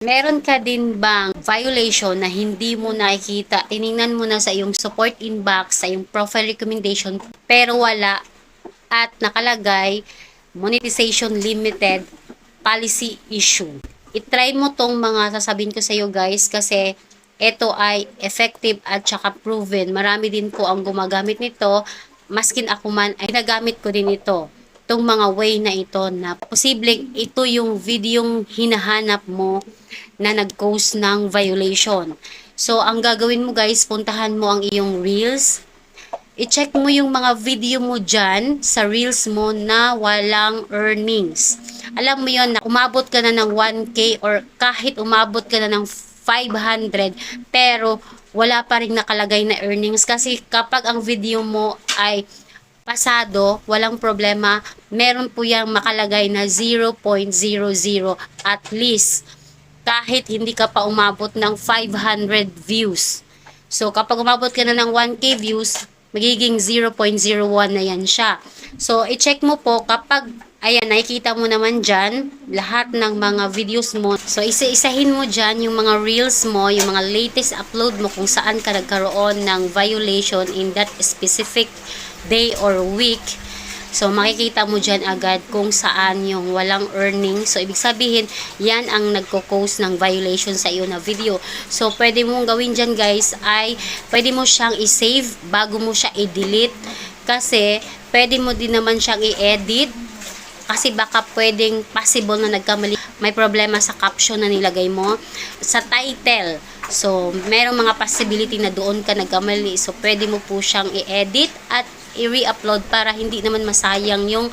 Meron ka din bang violation na hindi mo nakikita? Tiningnan mo na sa iyong support inbox, sa iyong profile recommendation, pero wala at nakalagay monetization limited policy issue. I-try mo tong mga sasabihin ko sa iyo guys kasi ito ay effective at saka proven. Marami din po ang gumagamit nito. Maskin ako man ay nagamit ko din ito. Itong mga way na ito na posibleng ito yung videong hinahanap mo na nag-cause ng violation. So, ang gagawin mo guys, puntahan mo ang iyong reels. I-check mo yung mga video mo dyan sa reels mo na walang earnings. Alam mo yon na umabot ka na ng 1K or kahit umabot ka na ng 500 pero wala pa rin nakalagay na earnings kasi kapag ang video mo ay pasado, walang problema, meron po yung makalagay na 0.00 at least kahit hindi ka pa umabot ng 500 views. So, kapag umabot ka na ng 1K views, magiging 0.01 na yan siya. So, i-check mo po kapag, ayan, nakikita mo naman dyan, lahat ng mga videos mo. So, isa-isahin mo dyan yung mga reels mo, yung mga latest upload mo kung saan ka nagkaroon ng violation in that specific day or week. So, makikita mo dyan agad kung saan yung walang earning. So, ibig sabihin, yan ang nagko-cause ng violation sa iyo na video. So, pwede mong gawin dyan guys ay, pwede mo siyang i-save bago mo siya i-delete. Kasi, pwede mo din naman siyang i-edit. Kasi baka pwedeng possible na nagkamali. May problema sa caption na nilagay mo. Sa title. So, merong mga possibility na doon ka nagkamali. So, pwede mo po siyang i-edit at i-re-upload para hindi naman masayang yung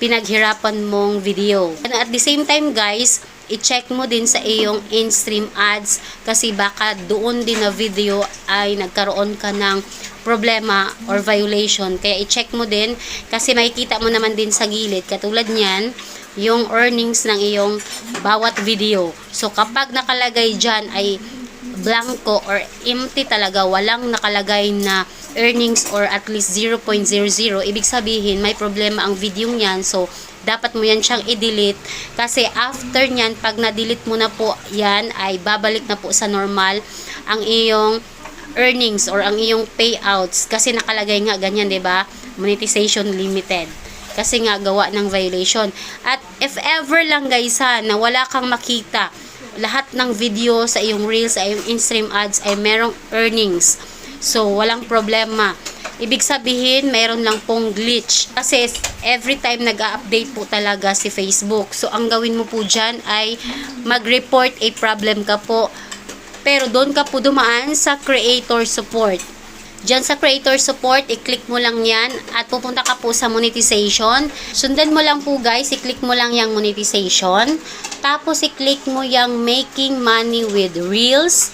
pinaghirapan mong video. And at the same time guys, i-check mo din sa iyong in-stream ads kasi baka doon din na video ay nagkaroon ka ng problema or violation. Kaya i-check mo din kasi makikita mo naman din sa gilid katulad niyan yung earnings ng iyong bawat video. So kapag nakalagay dyan ay blanco or empty talaga, walang nakalagay na earnings or at least 0.00, ibig sabihin may problema ang video niyan. So, dapat mo yan siyang i-delete kasi after niyan, pag na-delete mo na po yan, ay babalik na po sa normal ang iyong earnings or ang iyong payouts kasi nakalagay nga ganyan, 'di ba? Monetization limited kasi nga gawa ng violation. At if ever lang guys ha, na wala kang makita, lahat ng video sa iyong reels, sa iyong in-stream ads ay merong earnings. So, walang problema. Ibig sabihin, meron lang pong glitch. Kasi every time nag-update po talaga si Facebook. So, ang gawin mo po dyan ay mag-report a problem ka po. Pero doon ka po dumaan sa creator support. Diyan sa creator support, i-click mo lang yan at pupunta ka po sa monetization. Sundan mo lang po guys, i-click mo lang yung monetization. Tapos i-click mo yung making money with reels.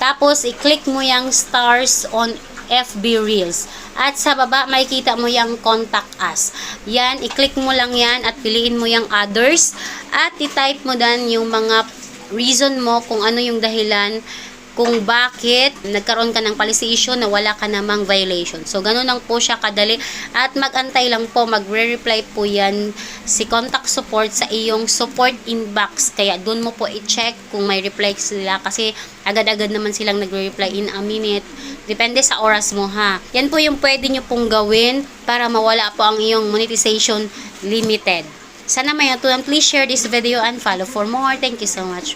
Tapos i-click mo yung stars on FB Reels. At sa baba, makikita mo yung contact us. Yan, i-click mo lang yan at piliin mo yung others. At i-type mo dan yung mga reason mo kung ano yung dahilan kung bakit nagkaroon ka ng issue na wala ka namang violation. So, ganun lang po siya kadali. At mag-antay lang po, magre-reply po yan si contact support sa iyong support inbox. Kaya doon mo po i-check kung may reply sila kasi agad-agad naman silang nagre-reply in a minute. Depende sa oras mo ha. Yan po yung pwede nyo pong gawin para mawala po ang iyong monetization limited. Sana may natulang. Please share this video and follow for more. Thank you so much.